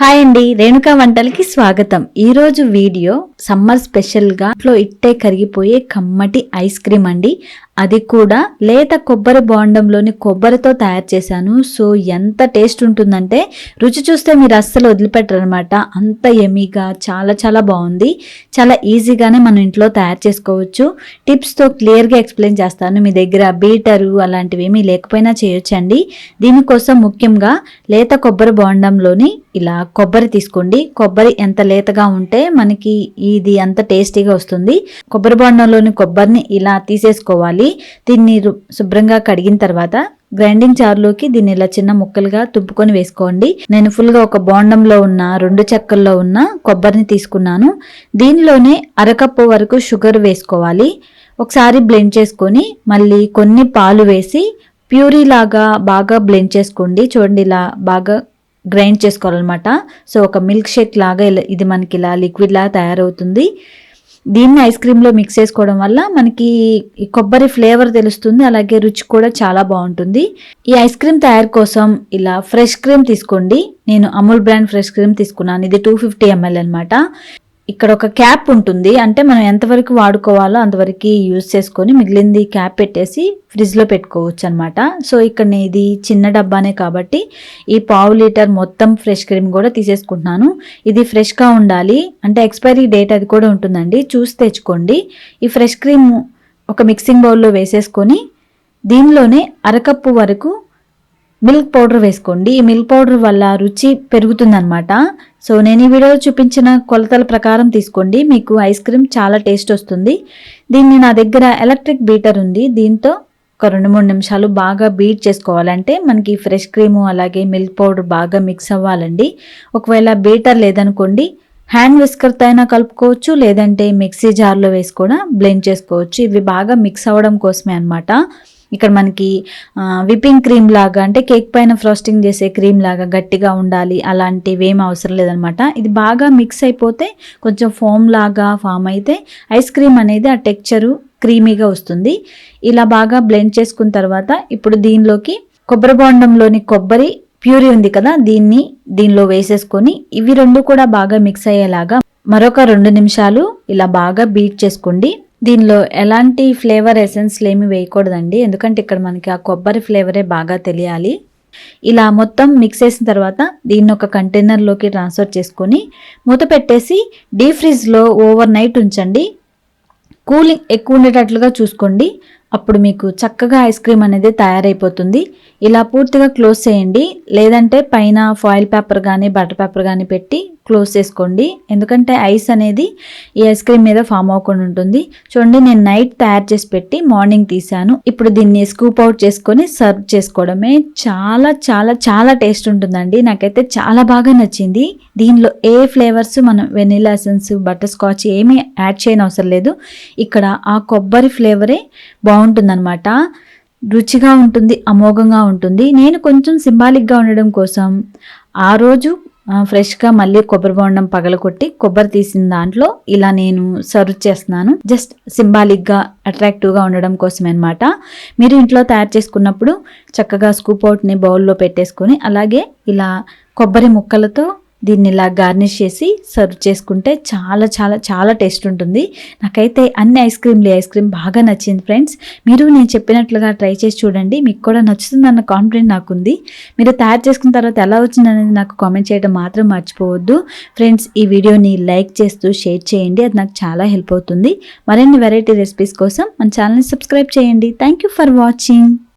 Hi అండి రేణుకా వంటలకి స్వాగతం. ఈ రోజు వీడియో సమ్మర్ స్పెషల్గా ఇంట్లో ఇట్టే కరిగిపోయే కమ్మటి ఐస్ క్రీమ్ అండి. అది కూడా లేత కొబ్బరి బోండంలోని కొబ్బరితో తయారు చేశాను. సో ఎంత టేస్ట్ ఉంటుందంటే రుచి చూస్తే మీరు అస్సలు వదిలిపెట్టరు అనమాట అంత ఎమీగా చాలా చాలా బాగుంది. చాలా ఈజీగానే మనం ఇంట్లో తయారు చేసుకోవచ్చు. టిప్స్తో క్లియర్గా ఎక్స్ప్లెయిన్ చేస్తాను. మీ దగ్గర బీటరు అలాంటివి ఏమీ లేకపోయినా చేయొచ్చండి. దీనికోసం ముఖ్యంగా లేత కొబ్బరి బోండంలోని ఇలా కొబ్బరి తీసుకోండి. కొబ్బరి ఎంత లేతగా ఉంటే మనకి ఇది అంత టేస్టీగా వస్తుంది. కొబ్బరి బాండంలోని కొబ్బరిని ఇలా తీసేసుకోవాలి. దీన్ని శుభ్రంగా కడిగిన తర్వాత గ్రైండింగ్ జార్లోకి దీన్ని ఇలా చిన్న ముక్కలుగా తుంపుకొని వేసుకోండి. నేను ఫుల్గా ఒక బోండంలో ఉన్న రెండు చెక్కల్లో ఉన్న కొబ్బరిని తీసుకున్నాను. దీనిలోనే అరకప్పు వరకు షుగర్ వేసుకోవాలి. ఒకసారి బ్లెండ్ చేసుకొని మళ్ళీ కొన్ని పాలు వేసి ప్యూరీ లాగా బాగా బ్లెండ్ చేసుకోండి. చూడండి ఇలా బాగా గ్రైండ్ చేసుకోవాలన్నమాట. సో ఒక మిల్క్ షేక్ లాగా ఇది మనకి ఇలా లిక్విడ్ లాగా తయారవుతుంది. దీన్ని ఐస్ క్రీమ్లో మిక్స్ చేసుకోవడం వల్ల మనకి ఈ కొబ్బరి ఫ్లేవర్ తెలుస్తుంది అలాగే రుచి కూడా చాలా బాగుంటుంది. ఈ ఐస్ క్రీమ్ తయారు కోసం ఇలా ఫ్రెష్ క్రీమ్ తీసుకోండి. నేను అమూల్ బ్రాండ్ ఫ్రెష్ క్రీమ్ తీసుకున్నాను. ఇది టూ ఫిఫ్టీ ఎంఎల్ అనమాట ఇక్కడ ఒక క్యాప్ ఉంటుంది. అంటే మనం ఎంతవరకు వాడుకోవాలో అంతవరకు యూజ్ చేసుకొని మిగిలింది క్యాప్ పెట్టేసి ఫ్రిడ్జ్లో పెట్టుకోవచ్చు అనమాట సో ఇక్కడ నేను ఇది చిన్న డబ్బానే కాబట్టి ఈ పావు లీటర్ మొత్తం ఫ్రెష్ క్రీమ్ కూడా తీసేసుకుంటున్నాను. ఇది ఫ్రెష్గా ఉండాలి. అంటే ఎక్స్పైరీ డేట్ అది కూడా ఉంటుందండి. చూసి తెచ్చుకోండి. ఈ ఫ్రెష్ క్రీమ్ ఒక మిక్సింగ్ బౌల్లో వేసేసుకొని దీనిలోనే అరకప్పు వరకు మిల్క్ పౌడర్ వేసుకోండి. ఈ మిల్క్ పౌడర్ వల్ల రుచి పెరుగుతుందనమాట సో నేను ఈ వీడియోలో చూపించిన కొలతల ప్రకారం తీసుకోండి. మీకు ఐస్ క్రీమ్ చాలా టేస్ట్ వస్తుంది. దీన్ని నా దగ్గర ఎలక్ట్రిక్ బీటర్ ఉంది. దీంతో ఒక రెండు మూడు నిమిషాలు బాగా బీట్ చేసుకోవాలంటే మనకి ఫ్రెష్ క్రీము అలాగే మిల్క్ పౌడర్ బాగా మిక్స్ అవ్వాలండి. ఒకవేళ బీటర్ లేదనుకోండి హ్యాండ్ విస్కర్తో అయినా కలుపుకోవచ్చు లేదంటే మిక్సీ జార్లో వేసి కూడా బ్లెండ్ చేసుకోవచ్చు. ఇవి బాగా మిక్స్ అవ్వడం కోసమే అనమాట ఇక్కడ మనకి విప్పింగ్ క్రీమ్ లాగా అంటే కేక్ పైన ఫ్రోస్టింగ్ చేసే క్రీమ్ లాగా గట్టిగా ఉండాలి అలాంటివి ఏం అవసరం లేదనమాట. ఇది బాగా మిక్స్ అయిపోతే కొంచెం ఫోమ్ లాగా ఫామ్ అయితే ఐస్ క్రీమ్ అనేది ఆ టెక్చరు క్రీమీగా వస్తుంది. ఇలా బాగా బ్లెండ్ చేసుకున్న తర్వాత ఇప్పుడు దీనిలోకి కొబ్బరి బోండంలోని కొబ్బరి ప్యూరీ ఉంది కదా దీన్ని దీనిలో వేసేసుకొని ఇవి రెండు కూడా బాగా మిక్స్ అయ్యేలాగా మరొక రెండు నిమిషాలు ఇలా బాగా బీట్ చేసుకోండి. దీనిలో ఎలాంటి ఫ్లేవర్ ఎసెన్స్లు ఏమి వేయకూడదండి. ఎందుకంటే ఇక్కడ మనకి ఆ కొబ్బరి ఫ్లేవరే బాగా తెలియాలి. ఇలా మొత్తం మిక్స్ చేసిన తర్వాత దీన్ని ఒక కంటైనర్లోకి ట్రాన్స్ఫర్ చేసుకొని మూత పెట్టేసి డీప్ ఫ్రిడ్జ్లో ఓవర్ నైట్ ఉంచండి. కూలింగ్ ఎక్కువ ఉండేటట్లుగా చూసుకోండి. అప్పుడు మీకు చక్కగా ఐస్ క్రీమ్ అనేది తయారైపోతుంది. ఇలా పూర్తిగా క్లోజ్ చేయండి. లేదంటే పైన ఫాయిల్ పేపర్ కానీ బటర్ పేపర్ కానీ పెట్టి క్లోజ్ చేసుకోండి. ఎందుకంటే ఐస్ అనేది ఈ ఐస్ క్రీమ్ మీద ఫామ్ అవ్వకుండా ఉంటుంది. చూడండి నేను నైట్ తయారు చేసి పెట్టి మార్నింగ్ తీసాను ఇప్పుడు దీన్ని స్కూప్ అవుట్ చేసుకొని సర్వ్ చేసుకోవడమే చాలా చాలా చాలా టేస్ట్ ఉంటుందండి. నాకైతే చాలా బాగా నచ్చింది. దీనిలో ఏ ఫ్లేవర్స్ మనం వెనీలా ఎసెన్స్ బటర్ స్కాచ్ ఏమీ యాడ్ చేయని అవసరం లేదు. ఇక్కడ ఆ కొబ్బరి ఫ్లేవరే బాగుంటుందన్నమాట. రుచిగా ఉంటుంది అమోఘంగా ఉంటుంది. నేను కొంచెం సింబాలిక్గా ఉండడం కోసం ఆ రోజు ఫ్రెష్గా మళ్ళీ కొబ్బరి బొండం పగలకొట్టి కొబ్బరి తీసిన దాంట్లో ఇలా నేను సర్వ్ చేస్తున్నాను. జస్ట్ సింబాలిక్గా అట్రాక్టివ్గా ఉండడం కోసమే అనమాట మీరు ఇంట్లో తయారు చేసుకున్నప్పుడు చక్కగా స్కూప్ అవుట్ని బౌల్లో పెట్టేసుకొని అలాగే ఇలా కొబ్బరి ముక్కలతో దీన్ని ఇలా గార్నిష్ చేసి సర్వ్ చేసుకుంటే చాలా చాలా చాలా టేస్ట్ ఉంటుంది. నాకైతే అన్ని ఐస్ క్రీమ్లు ఐస్ క్రీమ్ బాగా నచ్చింది ఫ్రెండ్స్. మీరు నేను చెప్పినట్లుగా ట్రై చేసి చూడండి. మీకు కూడా నచ్చుతుందన్న కాన్ఫిడెంట్ నాకుంది. మీరు తయారు చేసుకున్న తర్వాత ఎలా వచ్చింది అనేది నాకు కామెంట్ చేయడం మాత్రం మర్చిపోవద్దు. ఫ్రెండ్స్ ఈ వీడియోని లైక్ చేస్తూ షేర్ చేయండి. అది నాకు చాలా హెల్ప్ అవుతుంది. మరిన్ని వెరైటీ రెసిపీస్ కోసం మన ఛానల్ని సబ్స్క్రైబ్ చేయండి. Thank you for watching.